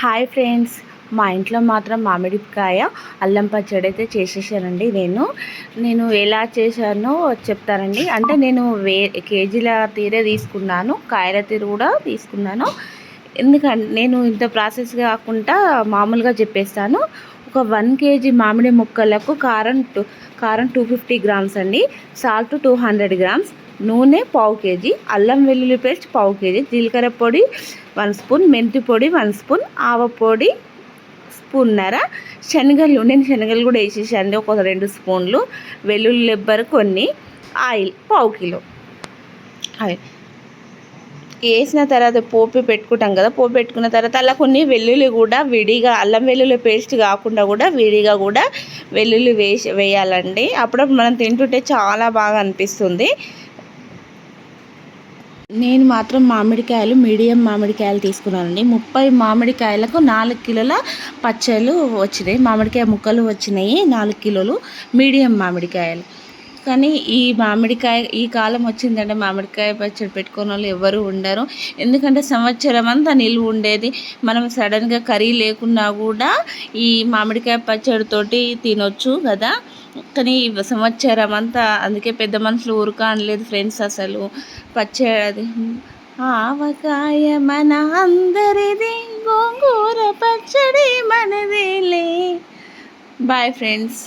Hi friends. మా ఇంట్లో మాత్రం మామిడికాయ అల్లం పచ్చడి అయితే చేసేసానండి నేను. నేను ఎలా చేశానో చెప్తానండి. అంటే నేను వే కేజీల తీరే తీసుకున్నాను కాయల తీరు కూడా తీసుకున్నాను. ఎందుకంటే నేను ఇంత ప్రాసెస్ కాకుండా మామూలుగా చెప్పేస్తాను. ఒక వన్ కేజీ మామిడి ముక్కలకు కారం టూ కారం టూ ఫిఫ్టీ గ్రామ్స్ అండి. Salt two hundred grams. నూనె పావు కేజీ అల్లం వెల్లుల్లి పేస్ట్ పావు కేజీ జీలకర్ర పొడి వన్ స్పూన్ మెంతి పొడి వన్ స్పూన్ ఆవ పొడి స్పూన్నర శనగలు నేను శనగలు కూడా వేసేసాను ఒక రెండు స్పూన్లు వెల్లుల్లి లెబ్బర్ కొన్ని ఆయిల్ పావు కిలో. ఆయిల్ వేసిన తర్వాత పోపు పెట్టుకుంటాం కదా పోపు పెట్టుకున్న తర్వాత అలా కొన్ని వెల్లుల్లి కూడా విడిగా అల్లం వెల్లుల్లి పేస్ట్ కాకుండా కూడా విడిగా కూడా వెల్లుల్లి వేసి వేయాలండి. అప్పుడప్పుడు మనం తింటుంటే చాలా బాగా అనిపిస్తుంది. నేను మాత్రం మామిడికాయలు మీడియం మామిడికాయలు తీసుకున్నానండి. ముప్పై మామిడికాయలకు నాలుగు కిలోల పచ్చళ్ళు వచ్చినాయి. మామిడికాయ ముక్కలు వచ్చినాయి నాలుగు కిలోలు మీడియం మామిడికాయలు. కానీ ఈ మామిడికాయ ఈ కాలం వచ్చిందంటే మామిడికాయ పచ్చడి పెట్టుకున్న వాళ్ళు ఎవరు ఉండరు. ఎందుకంటే సంవత్సరం అంతా నిల్వ ఉండేది. మనం సడన్గా కర్రీ లేకున్నా కూడా ఈ మామిడికాయ పచ్చడితోటి తినొచ్చు కదా. కానీ సంవత్సరం అంతా అందుకే పెద్ద మనుషులు ఊరుక అనలేదు ఫ్రెండ్స్ అసలు. పచ్చడి ఆవకాయ మన అందరిది గోంగూర పచ్చడి మనదేలే. Bye friends